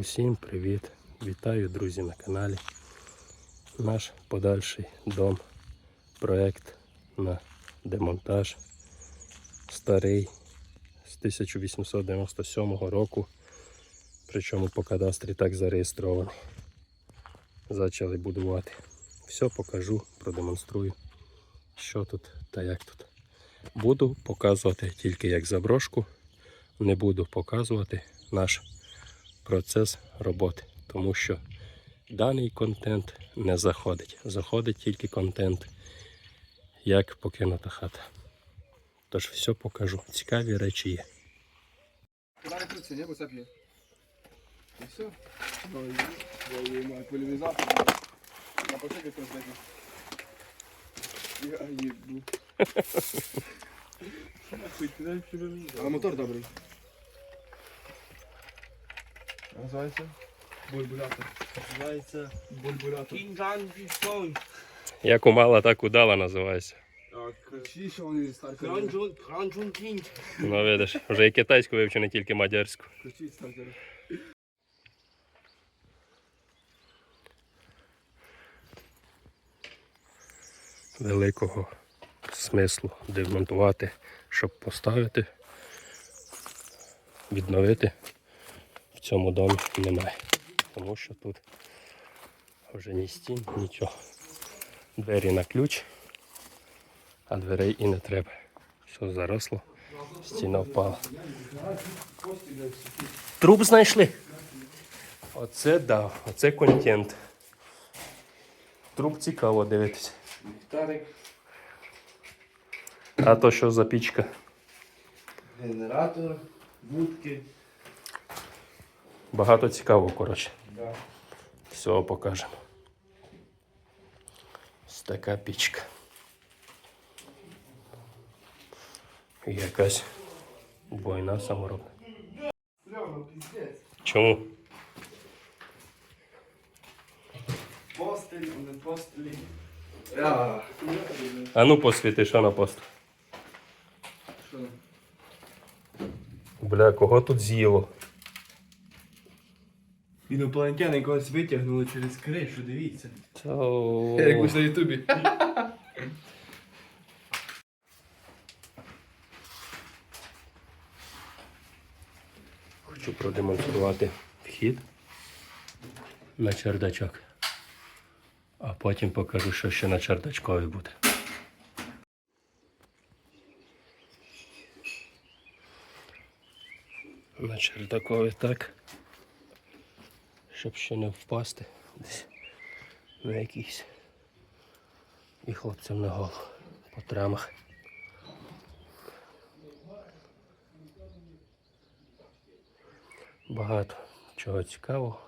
Усім привіт! Вітаю, друзі, на каналі. Наш подальший дом, проект на демонтаж. Старий з 1897 року. Причому по кадастрі так зареєстрований. Почали будувати. Все покажу, продемонструю, що тут та як тут. Буду показувати тільки як заброшку. Не буду показувати наш процес роботи, тому що даний контент не заходить. Заходить тільки контент, як покинута хата. Тож все покажу. Цікаві речі є. І все. Поляризатор. На почекай трохи. Я їду. А мотор добрий. Називається? Бульбулятор. Називається Бульбулятор. Кінжан Віфон. Як умала, так удала називається. Вони. Кранджун, Ну видиш, вже і китайську вивчу, не тільки мадярську. Великого смислу демонтувати, щоб поставити, відновити цьому домі немає. Тому що тут вже ні стін, нічого. Двері на ключ, а дверей і не треба. Все заросло, стіна впала. Труп знайшли. Оце да, оце контент. Труп цікаво дивитися. А то що за пічка? генератор, будки. Багато цікавого, коротше. Да. Всього покажемо. Ось така пічка. Якась бойна саморобна. Чому? Постель, не постелі. А, А ну посвіти, що на пост. Бля, кого тут з'їло? Інопланетяни когось витягнули через кришу, дивіться. Якось на ютубі. Хочу продемонструвати вхід на чердачок. А потім покажу, що ще на чердачкові буде. На чердакові так. Щоб ще не впасти десь на якийсь. І хлопцям на голову по трамах. Багато чого цікавого,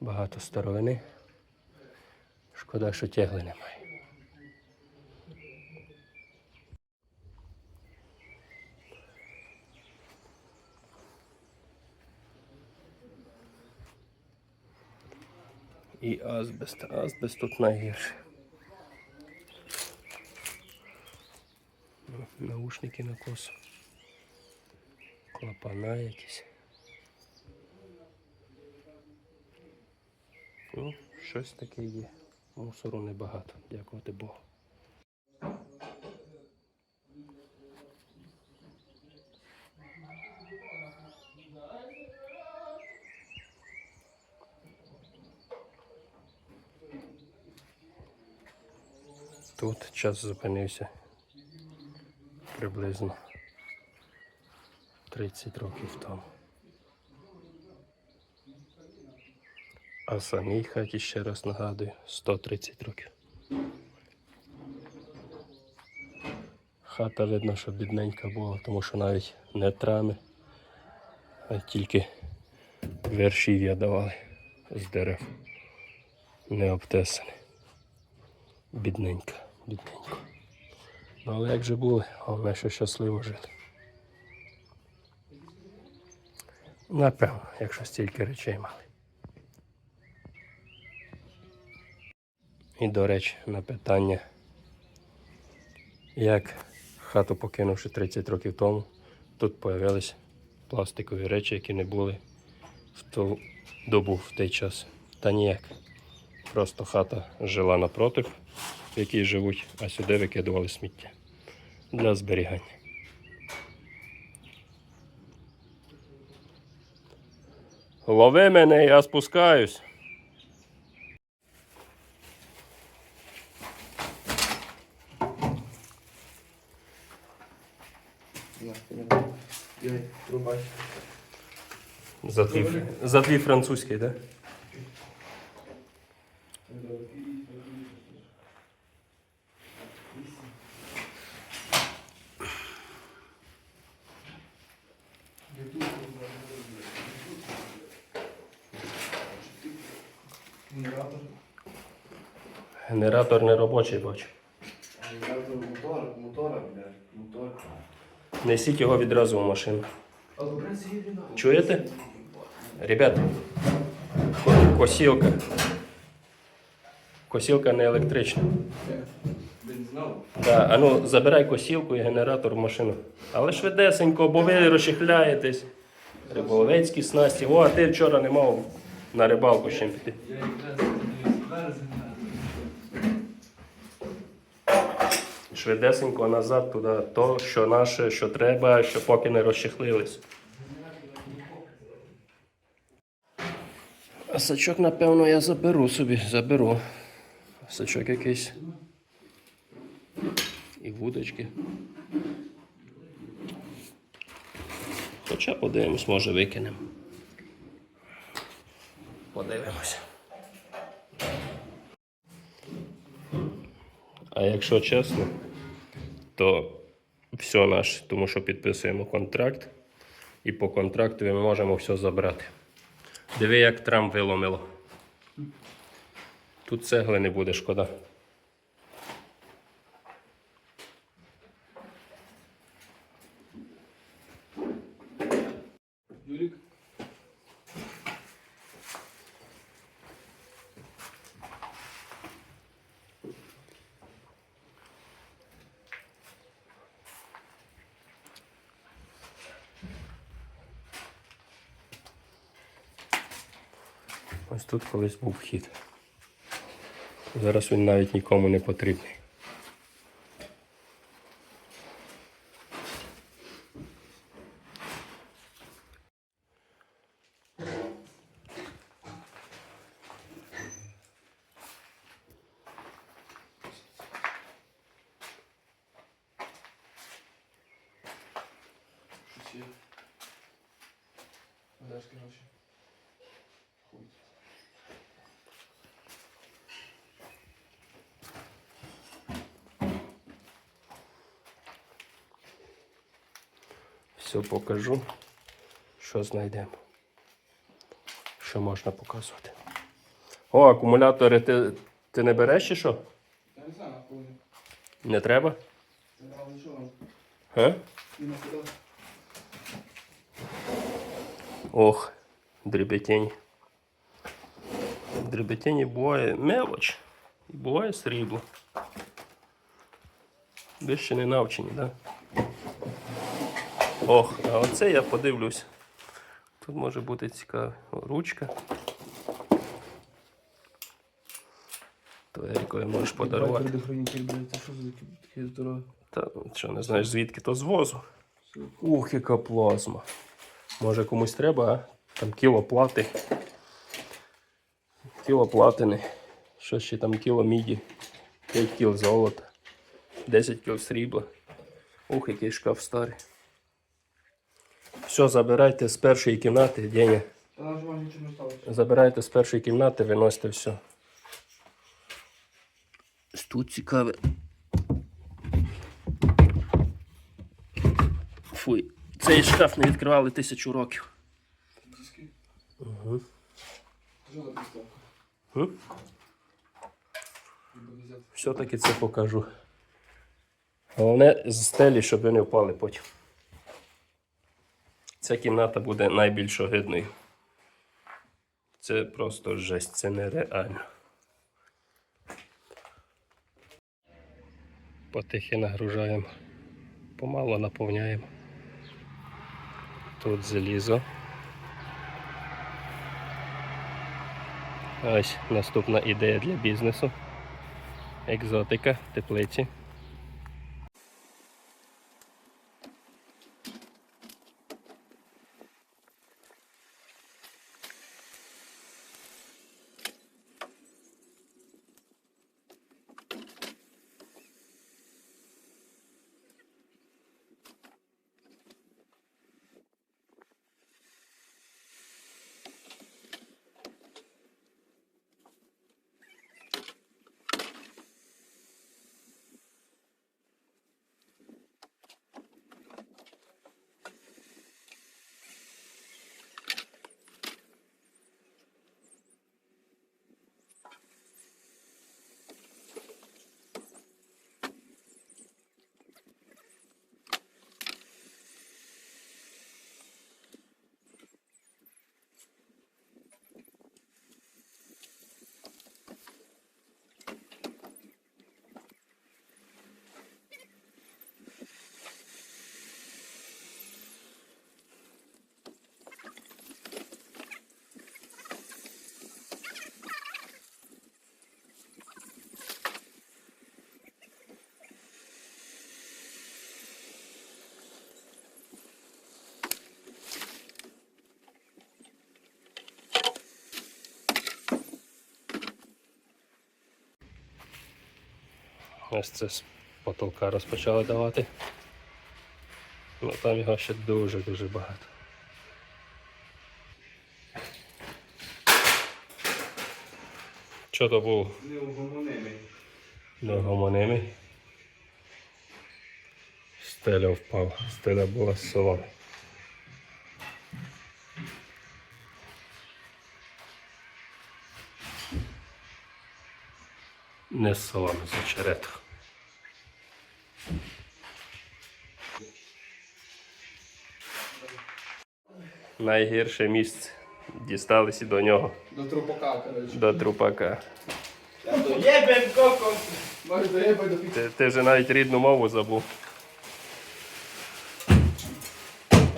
багато старовини. Шкода, що тягли немає. І азбест. Азбест тут найгірше. Наушники на косу. Клапана якісь. Ну, щось таке є. Мусору небагато, дякувати Богу. Тут час зупинився приблизно 30 років тому. А самій хаті, ще раз нагадую, 130 років. Хата видно, що бідненька була, тому що навіть не трами, а тільки вершів'я давали з дерев. Не обтесані. Бідненька, бідненько. Ну але як же були, головне, що щасливо жили. Напевно, якщо стільки речей мали. І, до речі, на питання, як хату покинувши 30 років тому, тут з'явилися пластикові речі, які не були в ту добу, в той час? Та ніяк. Просто хата жила напротив, в якій живуть, а сюди викидували сміття для зберігання. Лови мене, я спускаюсь. За твій, за французький, так? Да? Генератор. Генератор бачу. Генератор мотора, мотор. Несіть його відразу в машину. Чуєте? Ребята, косілка. Косілка не електрична. Да, а ну забирай косілку і генератор в машину. Але швидесенько, бо ви розчехляєтесь. Риболовецькі снасті. О, а ти вчора не мав на рибалку чим піти. Я якраз дивлюсь, зараз генератор. Швидесенько назад туди, то, що наше, що треба, що поки не розчехлились. Сачок, напевно, я заберу собі, заберу. Сачок якийсь. І вудочки. Хоча подивимось, може викинемо. Подивимося. А якщо чесно, то все наше, тому що підписуємо контракт, і по контракту ми можемо все забрати. Диви, як трам виломило. Тут цегли не буде шкода. Юрик. Ось тут колись був вхід. Зараз він навіть нікому не потрібний. Все покажу, що знайдемо. Що можна показувати. О, акумулятори ти, ти не береш чи що? Я не знаю. Не треба? Га? Ох, дребетень. Дребетень буває мелоч. І буває срібло. Ви ще не навчені, так? Да? Ох, а оце я подивлюсь. Тут може бути цікава ручка. То якою можеш подарувати. Та що, не знаєш звідки то з возу. Ух, яка плазма. Може комусь треба, а? Там кіло плати. Кіло платини. Що ще там кіло міді, 5 кіл золота, 10 кіл срібла. Ух, який шкаф старий. Все, забирайте з першої кімнати, Деня. Забирайте з першої кімнати, виносите все. Тут цікаве. Фуй, цей шкаф не відкривали тисячу років. Угу. Все-таки це покажу. Головне з стелі, щоб ви не впали потім. Ця кімната буде найбільш огидною. Це просто жесть, це нереально. Потихи нагружаємо, помало наповняємо. Тут залізо. Ось наступна ідея для бізнесу. Екзотика, теплиці. Ось це з потолка розпочали давати. Ну там його ще дуже-дуже багато. Що то був Неугомонимий. негомонимий? Стеля впала. Стеля була з соломи. Не з соломи, з очерету. Найгірше місце. Дісталися до нього, До трупака, коротше. до трупака. Єбен кокос! Може, до єба до піти. Ти, ти вже навіть рідну мову забув.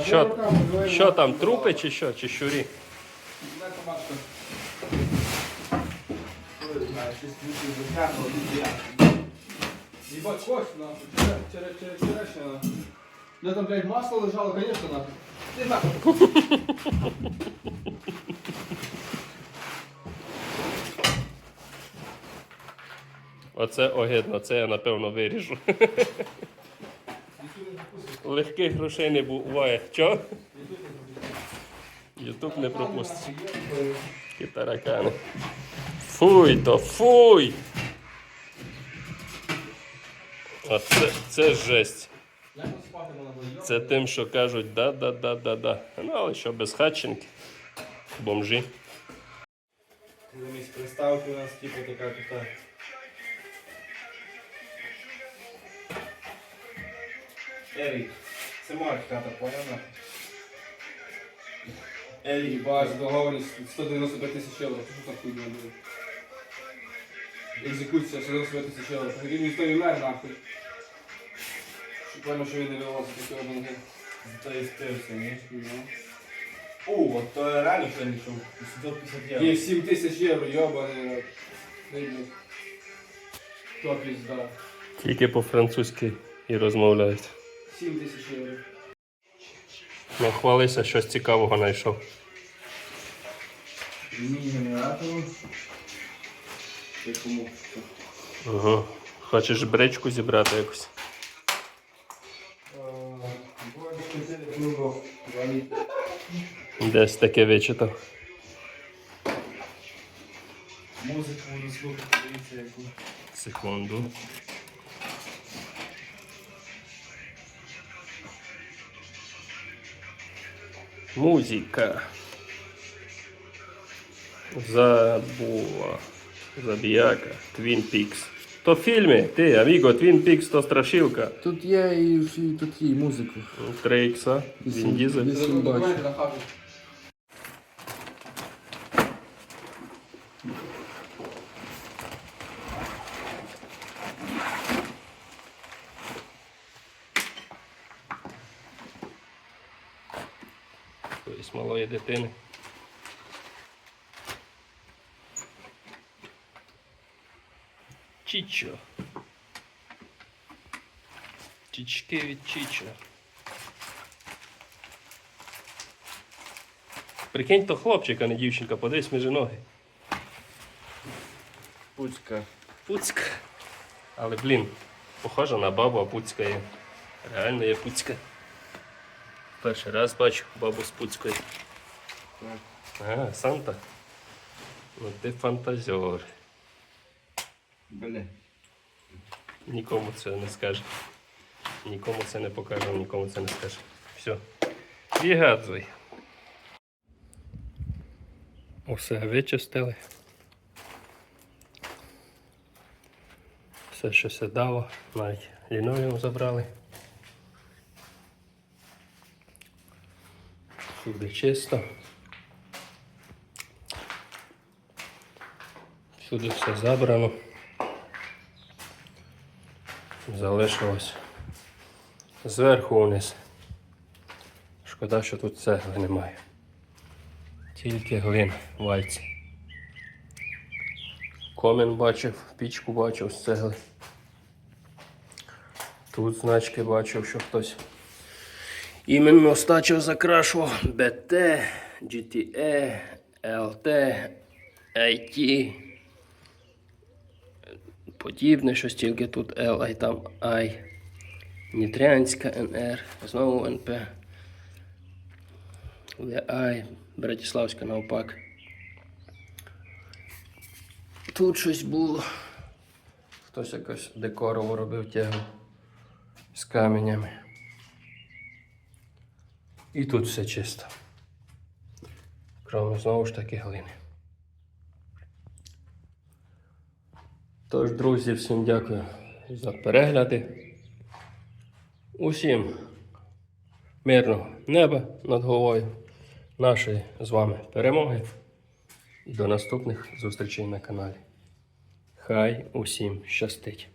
Що, що там, трупи чи що? Чи щурі? Помашку. Знаєш, щось ключі затягнуло, я. Ебать, кость, нахуй. Чере- чере- чере- Черешня, нахуй. Ну там, блядь, масло лежало, конечно, нахуй. Ти нахуй. Оце огидно, це я напевно виріжу. Легких грошей не буває. Що? Ютуб не пропустить. Ті таракани. Фуй то, фуй! Оце це жесть. Можна було? Це тим, що кажуть да-да-да-да-да. Ну, але що без хатченки. Бомжі. Замість приставки у нас типу така така. Ерік, це моя хата, поняла? Ерік, Ебать, договоренность 195 тысяч евро. Что так хуйня будет? Екзекуція 195 тисяч євро. Він ніхто не мер, нахуй. Щоб певно, що він не вивозив такі обанги. зато і спився, ні? Ну. О, от то реально що я не чув. 750 євро. Є 7 тисяч євро, йобаний рот. Дивно. То пізда. Тільки по-французьки і розмовляють. 7 тисяч євро. Ну, хвалися, щось цікавого знайшов. Міні-генератор. Ага. Хочеш бричку зібрати якусь? Десь таке вичитав. Музику буду слухати, дивіться яку. Секунду. Музика. Забула. Забіяка. Твін Пікс. То фільми, ти, Аміго, Твін Пікс то страшилка. Тут є і, і такі музику. 3 ікса. Він дізель. Тобто малої дитини. Чічо. Чічки від Чічо. Прикинь, то хлопчик, а не дівчинка, подивись між ноги. Пуцька. Пуцька. Але, блін, похожа на бабу, а пуцька є. Реально є пуцька. Перший раз бачу бабу з пуцькою. А, Санта. Ну ти фантазер. Бля. Нікому це не скаже. Нікому це не покаже, нікому це не скаже. Все. Відгадуй. Усе вичистили. Все, що сідало, навіть лінолеум забрали. Всюди чисто. Всюди все забрано. Залишилось зверху вниз. Шкода, що тут цегли немає. Тільки глин вальці. Комін бачив, пічку бачив з цегли. Тут значки бачив, що хтось іменно стачив закрашував BT, GTE, LT, IT. Подібне, щось тільки тут L, а й там I. Нітрянська НР, знову НП. I, Братиславська навпак. Тут щось було. Хтось якось декорово робив тягу з каменями. І тут все чисто. Кроме знову ж таки глини. Тож, друзі, всім дякую за перегляди. Усім мирного неба над головою, нашої з вами перемоги і до наступних зустрічей на каналі. Хай усім щастить!